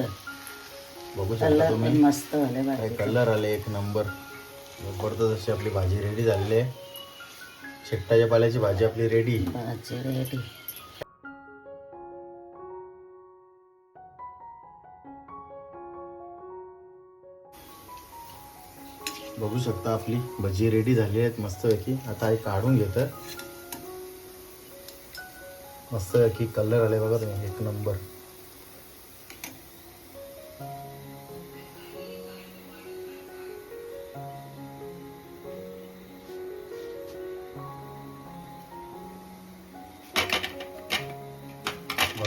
बघू शकता कलर तुम्ही. मस्त आले काय भाजी कलर आले एक नंबर. जबरदस्त अशी आपली भाजी रेडी झालेली आहे. शेकटाच्या पाल्याची भाजी आपली रेडी भाजी रेडी बघू शकता आपली भजी रेडी झाली आहेत मस्तपैकी. आता हे काढून घेत मस्तपैकी कलर आले बघा तुम्ही एक नंबर.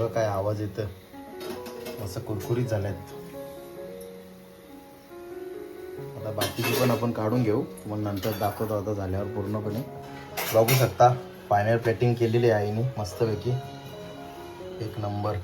सगळं काय आवाज येतं? असं कुरकुरीत झाल्यात. आता बाकीची पण आपण काढून घेऊ. मग नंतर दाखवतो आता झाल्यावर पूर्णपणे. बघू शकता फायनल प्लेटिंग केलेली आहे आईने मस्तपैकी. एक नंबर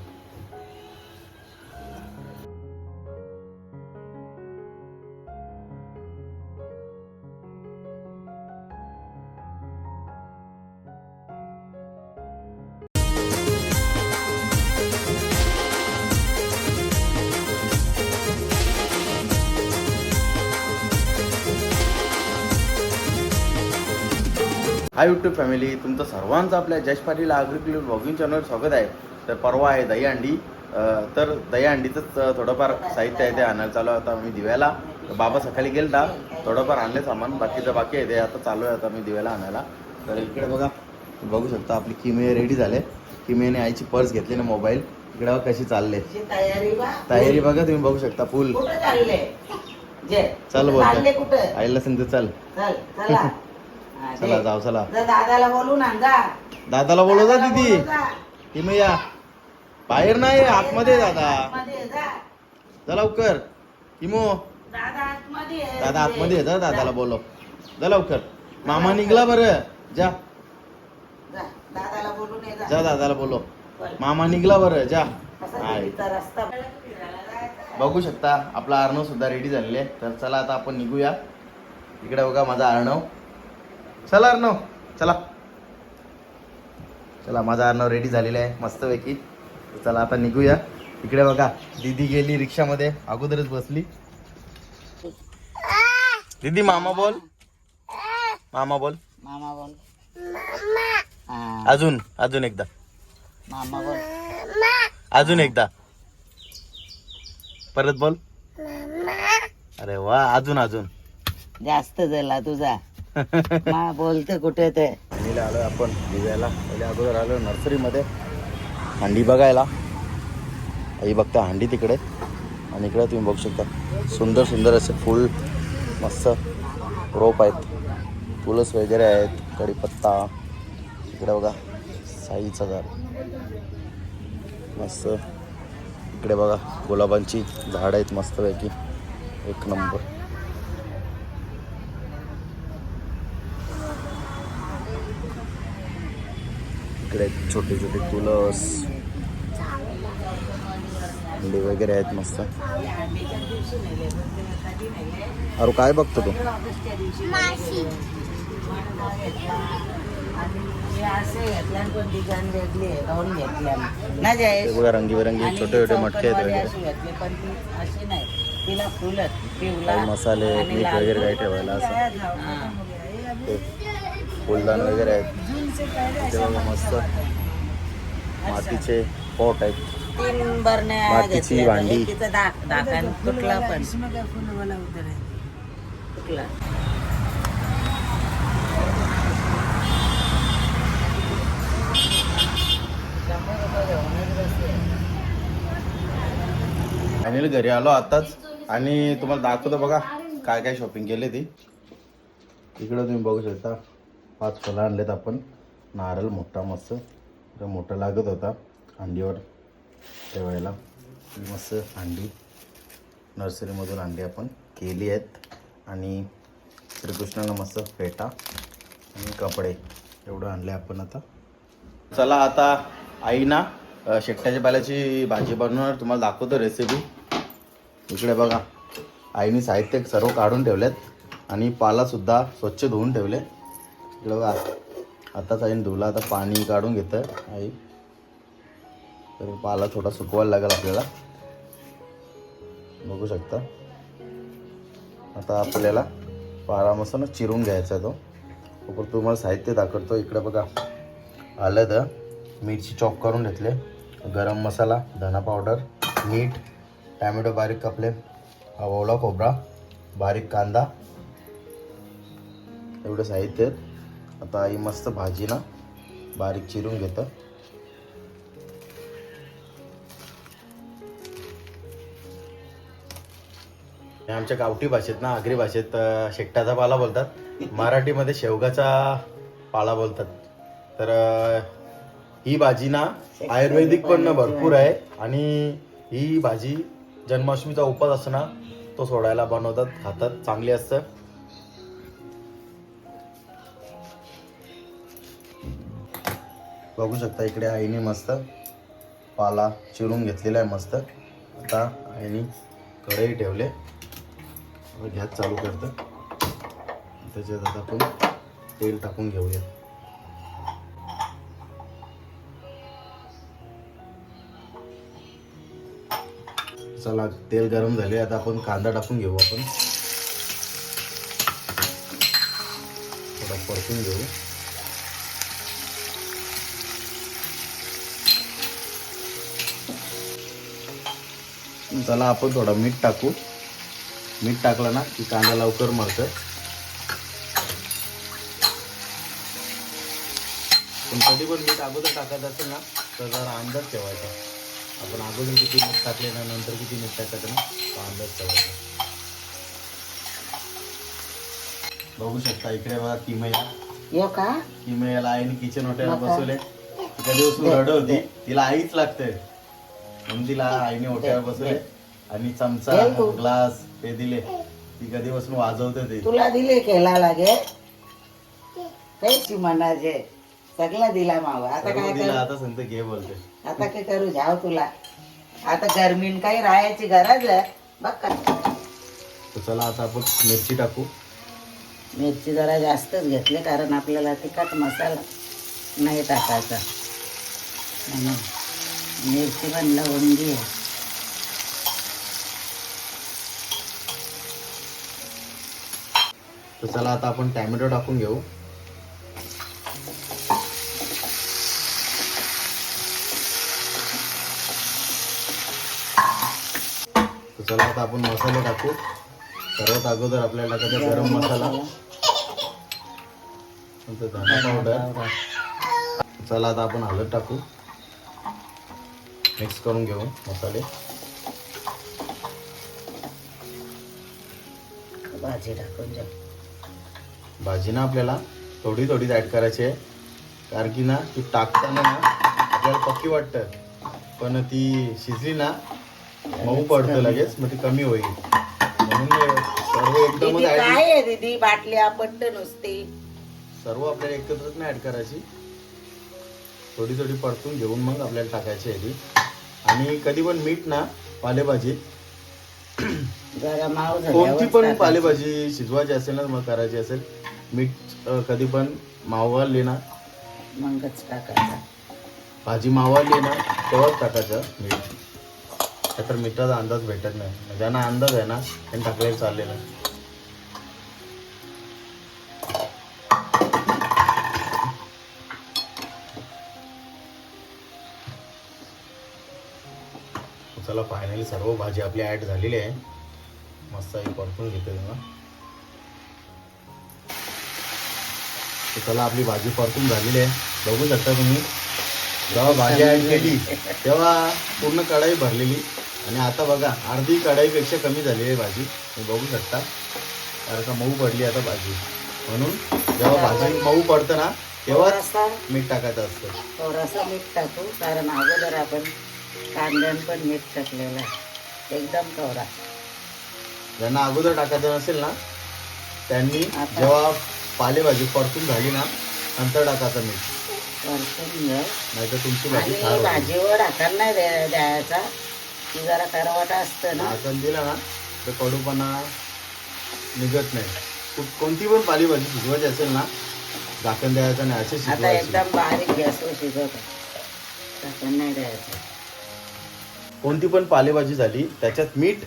हाय यूट्यूब फॅमिली तुमचं सर्वांचं आपल्या जश पाटील अग्रिकल्चर ब्लॉगिंग चॅनलवर स्वागत आहे. तर परवा आहे दहीहंडी अं, तर दहीहंडीचंच अं, थोडंफार साहित्य आहे ते आणायला चालू आहे आता मी दिव्याला. बाबा सकाळी गेलता थोडंफार आणले सामान बाकीचं बाकी आहे ते आता चालू आहे आता मी दिव्याला आणायला. तर इकडे बघा बघू शकता आपली किमे रेडी झाले. किमेने आईची पर्स घेतली ना मोबाईल इकडे बघा कशी चालले. तयारी बघा तुम्ही बघू शकता फुल. चल कुठं आईला सांगतो चल. चल. जाऊ चला. जा दादाला बोलून जा. दादाला बोलव जा दीदी. किमे या. बाहेर नाही आतमध्ये दादा. जा. लवकर. किमो दादा आतमध्ये आहे. दादा आतमध्ये आहे जा दादाला बोलव. जा लवकर. मामा निघला बरं. जा. जा दादाला बोलव. मामा निघला बरं जा. बघू. शकता आपला अर्णव सुद्धा रेडी झालेले तर चला आता आपण निघूया. इकडे बघा माझा अर्णव चला अर्णव चला. चला माझा अर्णव रेडी झालेला आहे मस्तपैकी. चला आता निघूया. इकडे बघा दीदी गेली रिक्षामध्ये अगोदरच बसली. दीदी मामा बोल. मामा बोल. मामा बोल. अजून अजून एकदा. मामा बोल. अजून एकदा. परत बोल. अरे वा अजून अजून. जास्त झाला तुझा. मा बोलते कुठे ते? आणीला आलोय आपण दिव्याला. पहिल्या अगोदर आलो नर्सरीमध्ये हंडी बघायला. आई बघता हंडी तिकडे. आणि इकडे तुम्ही बघू शकता सुंदर सुंदर असे फुल मस्त रोप आहेत. फुलस वगैरे आहेत कढीपत्ता. इकडे बघा साईचं झाड मस्त. इकडे बघा गुलाबांची झाड आहेत मस्तपैकी. एक नंबर. इकडे छोटे छोटे तुळस. अंडे वगैरे आहेत मस्त. अरे काय बघतो तू? बघा रंगीबेरंगी आणि छोटे छोटे मटके आहेत वगैरे. मसाले मीठ. वगैरे काही ठेवायला असं. हा. फुलदान वगैरे आहेत. ते बघा मस्त मातीचे पॉट आहेत. तीन बरण्या मातीची घेतल्या. भांडी. एकीचं दाक तुटला पण. तुटला. फायनली घरी आलो आताच आणि तुम्हाला दाखवतो बघा काय काय शॉपिंग केली ती. इकडं तुम्ही बघू शकता. पाच फळं आणलेत आपण. नारळ मोठा मस्त. मोठा लागत होता अंडीवर ठेवायला. मस्त अंडी नर्सरीमधून अंडी आपण केली आहेत. आणि श्रीकृष्णाला मस्त फेटा आणि कपडे एवढं आणले आपण आता. चला आता आई ना शेकट्याच्या पाल्याची भाजी बनवणार. तुम्हाला दाखवतो रेसिपी इकडे बघा. आईने साहित्य सर्व काढून ठेवलेत आणि पालासुद्धा स्वच्छ धुवून ठेवले इकडे बघा. आताच आईने धुला आता पाणी काढून घेतं आई. तर पाला थोडा सुकवायला लागेल आपल्याला. बघू शकता. आता आपल्याला पाला चिरून घ्यायचा तो. पण तुम्हाला साहित्य दाखवतो. इकडं बघा. आलं तर मिरची चॉप करून घेतले. गरम मसाला धना पावडर मीठ टॅमॅटो बारीक कापले. हा ओला खोबरा बारीक कांदा. एवढं साहित्य आता आई मस्त भाजी ना बारीक चिरून घेतं. आमच्या गावठी भाषेत ना आगरी भाषेत अं, शेकटाचा पाला बोलतात. मराठीमध्ये शेवगाचा पाला बोलतात. तर ही भाजी ना आयुर्वेदिक पण भरपूर आहे. आणि ही भाजी जन्माष्टमीचा उपास असतो ना तो सोडायला बनवतात खातात चांगली असतं. बघू शकता इकडे आईने मस्त पाला चिरून घेतलेला आहे मस्त. आता आईने कढई ठेवले. गॅस चालू करतं. त्याच्यात आता आपण तेल टाकून घेऊया. चला तेल गरम झाले. आता आपण कांदा टाकून घेऊ आपण. थोडा परतून घेऊ. चला आपण थोडा मीठ टाकू. मीठ टाकलं ना की कांदा लवकर मरतं. पण कधी पण मीठ अगोदर टाकायचं असेल ना तर जरा अंदाज ठेवायचा. आपण अगोदर किती मीठ टाकले ना नंतर किती मीठ टाकायचं ना तो अंदाज ठेवायचा. बघू शकता इकडे बघा किमया. यो का? किमयाला आईने किचन हॉटेल बसवले कधी बसून रड होती. तिला आईच लागते तिला आईने हॉटेल बसवले आणि चमचा. ग्लास ते दिले. ती कधी बसून वाजवते ते. तुला दिले केला लागे काहीच म्हणाचे सगळा दिला मावा. आता काय दिला करू? आता सांगते घे बोलते. आता काय करू? जाव तुला. आता गर्मीन काही राहायची गरज आहे. बघ का. तर चला आता आपण मिरची टाकू. मिरची जरा जास्तच घेतली कारण आपल्याला तिखट मसाला नाही टाकायचा. म्हणून. मिरची पण लवंगी आहे तर चला आता आपण टॅमॅटो टाकून घेऊ. तर चला आता आपण मसाले टाकू. सर्वात अगोदर आपल्याला टाकायचा गरम मसाला. धना पावडर. चला आता आपण हळद टाकू. मिक्स करून घेऊ मसाले भाजी टाकून जाऊ भाजी ना आपल्याला थोडी थोडीच ॲड करायची. आहे कारण की ना ती टाकताना ना आपल्याला पक्की वाटतं. पण ती शिजली ना मऊ पडतं लगेच मग ती कमी होईल. म्हणून सर्व एकदमच दीदी ॲड बाटली आपण नुसती. सर्व आपल्याला एकत्रच नाही ॲड करायची. थोडी थोडी परतून घेऊन मग आपल्याला टाकायची आहे ती. आणि कधी पण मीठ ना पालेभाजी. माव कोणती पण पालेभाजी शिजवायची असेल ना मग करायची असेल मीठ कधी पण मावळली ना मगच टाकायचा. भाजी मावळली ना तेव्हाच टाकायचं मीठ. तर मिठाचा अंदाज भेटत नाही. ज्यांना अंदाज आहे ना त्यांनी टाकलेलं चाललेलं. चला फायनली सर्व भाजी आपली ॲड झालेली आहे. मस्त ही परतून घेते तर चला आपली भाजी परतून झालेली आहे. बघू शकता तुम्ही. जेव्हा भाजी ॲड केली तेव्हा पूर्ण कढाई भरलेली. आणि आता बघा अर्धी कढाईपेक्षा कमी झालेली आहे भाजी. तुम्ही बघू शकता. कारण का मऊ पडली आता भाजी. म्हणून जेव्हा भाजी मऊ पडतं ना तेव्हा मीठ टाकायचं असतं. थोडासा मीठ टाकू कारण अगोदर आपण कांद्यान पण मीठ टाकलेलं आहे. एकदम कवरा ज्यांना अगोदर टाकायचं नसेल ना त्यांनी आता- जेव्हा पालेभाजी परतून झाली ना नंतर टाकायचं मीठ. परतून घ्या नाहीतर तुमची भाजी आणि खार होईल. भाजीवर नाही द्या- द्यायचा. ती जरा करवाटा असतं ना. झाकण दिला ना तर कडूपणा निघत नाही. कु- कोणती पण पालेभाजी शिजवायची असेल ना झाकण द्यायचं नाही असे आता शिजवायची. एकदम बारीक गॅसवर शिजवत. टाकून नाही द्यायचं. कोणती पण पालेभाजी झाली त्याच्यात मीठ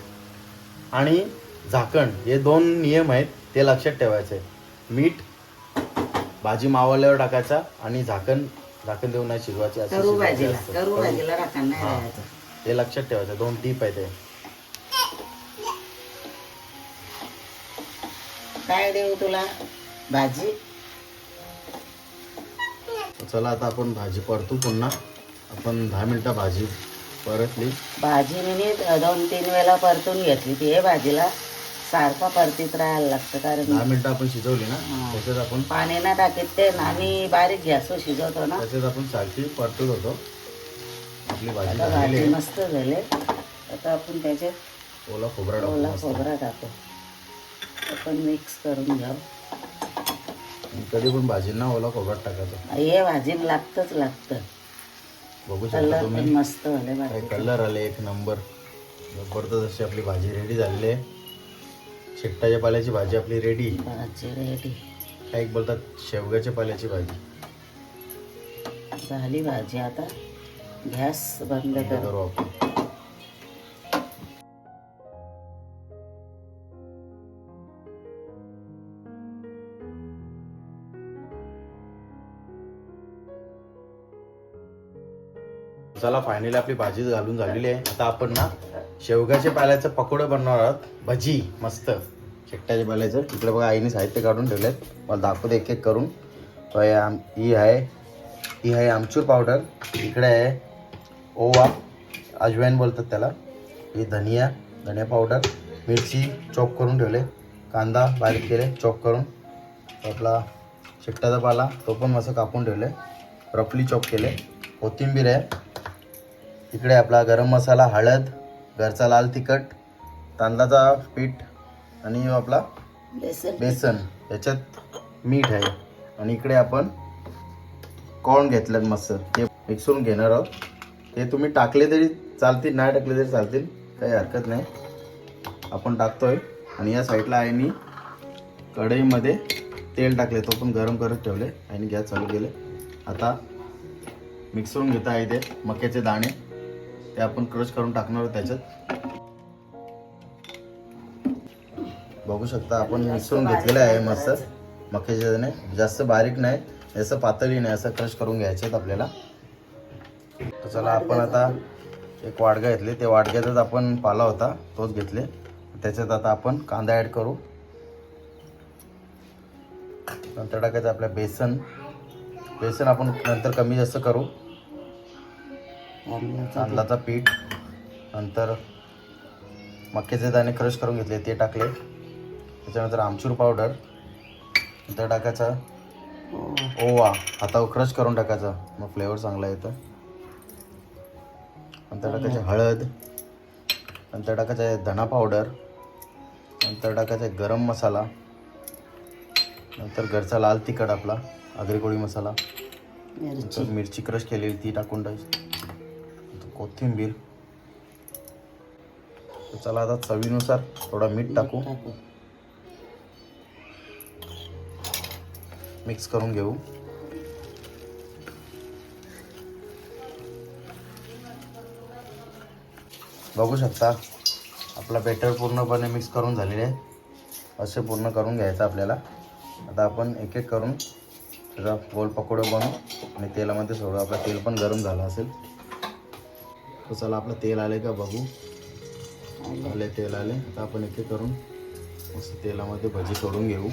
आणि झाकण हे दोन नियम आहेत ते लक्षात ठेवायचे मीठ भाजी मावल्यावर टाकायचा आणि झाकण झाकण देऊन नाही शिजवायची अशी करू शिजवायची भाजीला असतं. करू करू. भाजीला राखण नाही हा. राहायचं ते लक्षात ठेवायचं दोन टीप आहे ते काय देऊ तुला भाजी चला आता आपण भाजी परतू पुन्हा आपण दहा मिनिटं भाजी परतली. भाजी मी दोन तीन वेळा परतून घेतली ती हे भाजीला सारखा परतीत राहायला लागतं कारण दहा मिनिटं आपण शिजवली ना हा. त्याच्यात आपण पाणी ना टाकीत ते ना आम्ही बारीक गॅसवर शिजवतो ना. त्याच्यात आपण सारखी परतत होतो. आपली भाजी आता झालेली भाजी मस्त झाले. आता आपण त्याच्यात ओला खोबरा टाकू ओला मस्त. खोबरा टाकू. आपण मिक्स करून घेऊ. आणि कधी पण भाजींना ओला खोबरा टाकायचा. हे भाजीला लागतच लागतं. बघू शकता कलर पण तुम्ही मस्त काय भाजी कलर आले एक नंबर. जबरदस्त अशी आपली भाजी रेडी झालेली आहे. शेकटाच्या पाल्याची भाजी आपली रेडी भाजी रेडी काय एक बोलतात? शेवग्याच्या पाल्याची भाजी. झाली भाजी आता. गॅस बंद हे कर. करू आपण. चला फायनली आपली भाजी घालून झालेली आहे. आता आपण ना शेवग्याच्या पाल्याचं पकोडं बनवणार आहोत. भजी मस्त. शेकट्याच्या पाल्याचं. इकडे बघा आईने साहित्य काढून ठेवलेत. मला दाखवते एक एक करून आम ही आहे. ही आहे आमचूर पावडर. इकडे आहे ओवा. अजवाईन बोलतात त्याला. ही धनिया धनिया पावडर. मिरची चॉप करून ठेवले. कांदा बारीक केले चॉप करून. आपला शेकट्याचा पाला तो पण मस्त कापून ठेवले. रफली चॉप केले. कोथिंबीर आहे. इकडे आपला गरम मसाला हळद घरचा लाल तिखट तांदळाचा पीठ आणि आपला बेसन. बेसन. याच्यात मीठ आहे. आणि इकडे आपण कॉर्न घेतलेत मस्त? ते मिक्सरून घेणार आहोत. ते तुम्ही टाकले तरी चालतील नाही टाकले तरी चालतील. काही हरकत नाही. आपण टाकतोय. आणि या साईडला आईनी कढईमध्ये तेल टाकले तो पण गरम करत ठेवले आईने गॅस चालू केले आता मिक्सरून घेता आहे ते मक्याचे दाणे. ते आपण क्रश करून टाकणार आहोत त्याच्यात. बघू शकता आपण मिसळून घेतलेलं आहे मस्त. मक्याचे दाणे जास्त बारीक नाही जास्त पातळी नाही असं क्रश करून घ्यायचे आहेत आपल्याला. तर चला आपण आता एक वाडगा घेतले. ते वाडग्यातच आपण पाला होता तोच घेतले. त्याच्यात आता आपण कांदा ॲड करू. नंतर टाकायचं आपल्या बेसन. बेसन आपण नंतर कमी जास्त करू. तांदळाचं पीठ नंतर मक्याचे दाणे क्रश करून घेतले ते टाकले. त्याच्यानंतर आमचूर पावडर नंतर टाकायचा. ओवा. हातावर क्रश करून टाकायचा. मग फ्लेवर चांगला येतं. नंतर टाकायचे हळद नंतर टाकायचं आहे धना पावडर नंतर टाकायचा आहे गरम मसाला नंतर घरचा लाल तिखट आपला आगरी कोळी मसाला. मिरची क्रश केलेली ती टाकून टाकायची. कोथिंबीर. चला आता चवीनुसार थोडा मीठ टाकू. टाकू. मिक्स करून घेऊ. बघू शकता आपला बेटर पूर्णपणे मिक्स करून झालेले आहे असे पूर्ण करून घ्यायचं आपल्याला. आता आपण एक एक करून त्याचा गोल पकोडे बनवू आणि तेलामध्ये सोडू आपलं तेल पण गरम झालं असेल. तर चला आपलं तेल आले का बघू. आले तेल आले आता आपण एक करून मस्त तेलामध्ये भजी सोडून घेऊ.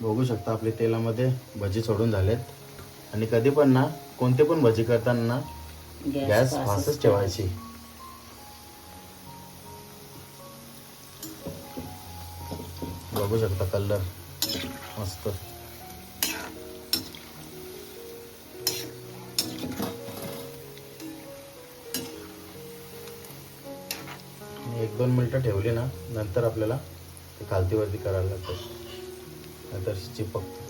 बघू शकता आपले तेलामध्ये भजी सोडून झालेत. आणि कधी पण ना कोणते पण भजी करताना गॅस फास्टच ठेवायची. बघू शकता कलर. मस्त. एक दोन मिनटं ठेवली ना नंतर आपल्याला ते खालतीवरती करायला लागतं. नंतर चिपकतं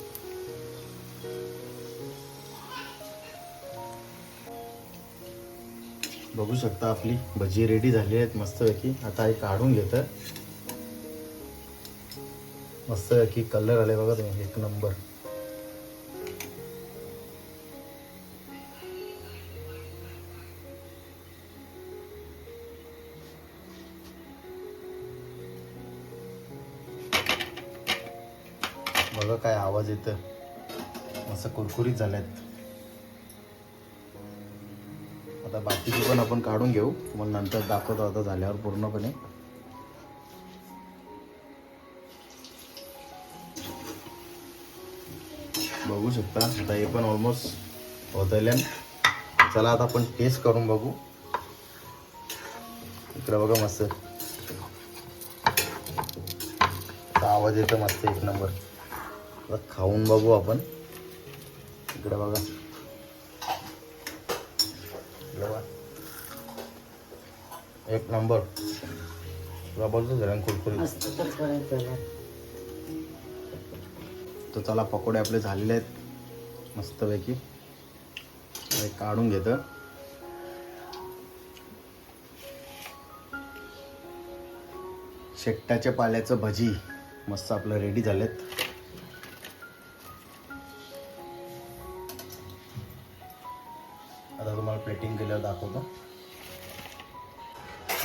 बघू शकता आपली भजी रेडी झाली आहेत मस्तपैकी. आता हे काढून घेतं मस्तपैकी कलर आले बघा तुम्ही एक नंबर येतं मस्त कुरकुरीत झाल्यात. आता बाकीची पण आपण काढून घेऊ. मग नंतर दाखवतो आता झाल्यावर पूर्णपणे. बघू शकता. आता हे पण ऑलमोस्ट होतल्यान चला आता आपण टेस्ट करून बघू. इकडं बघा मस्त. आता आवाज येतो मस्त एक नंबर आता खाऊन बघू आपण. इकडे बघा. एक नंबर. कुरकुरीत. झालं. तर चला पकोडे आपले झालेले आहेत. मस्तपैकी. काढून घेतं. शेकटाच्या पाल्याचं भजी मस्त आपलं रेडी झालेत.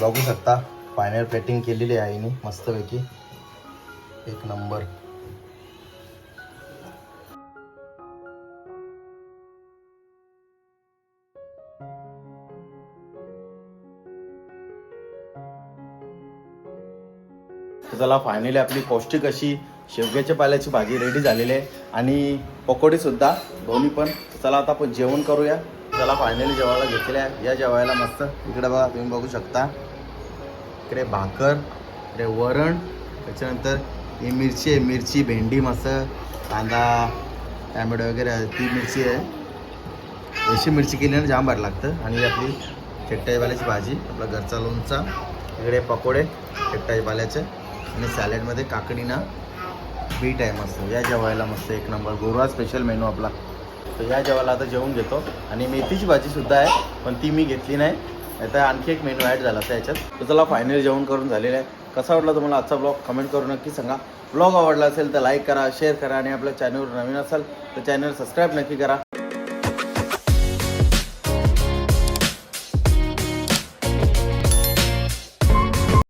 बघू शकता. फायनल प्लेटिंग केलेली आहे आईने मस्तपैकी. एक नंबर चला फायनली आपली पौष्टिक अशी शेवग्याच्या पाल्याची भाजी रेडी झालेली आहे. आणि पकोडी सुद्धा दोन्ही पण. चला आता आपण जेवण करूया. चला फायनली जेवायला घेतले आहे. या जेवायला मस्त. इकडे बघा तुम्ही बघू शकता. इकडे भाकर इकडे वरण. त्याच्यानंतर ही मिरची आहे मिरची भेंडी मस्त. कांदा टॅमॅटो वगैरे ती मिरची आहे. अशी मिरची केल्यानं जाम भारी लागतं. आणि आपली शेकटाई भाजी आपला घरचा लोणचा इकडे पकोडे शेकटाई आणि सॅलेडमध्ये काकडीना बीट आहे मस्त. या जेवायला मस्त एक नंबर. गुरुवार स्पेशल मेनू आपला. तर या जेवायला आता जेवून घेतो. आणि मेथीची भाजीसुद्धा आहे पण ती मी घेतली नाही. नाहीतर आणखी एक मेनू ॲड झाला त्या याच्यात. तर चला फायनल जेवण करून झालेलं आहे. कसा वाटला तुम्हाला आजचा ब्लॉग कमेंट करून नक्की सांगा. ब्लॉग आवडला असेल तर लाईक करा शेअर करा आणि आपल्या चॅनलवर नवीन असाल तर चॅनल सबस्क्राईब नक्की करा.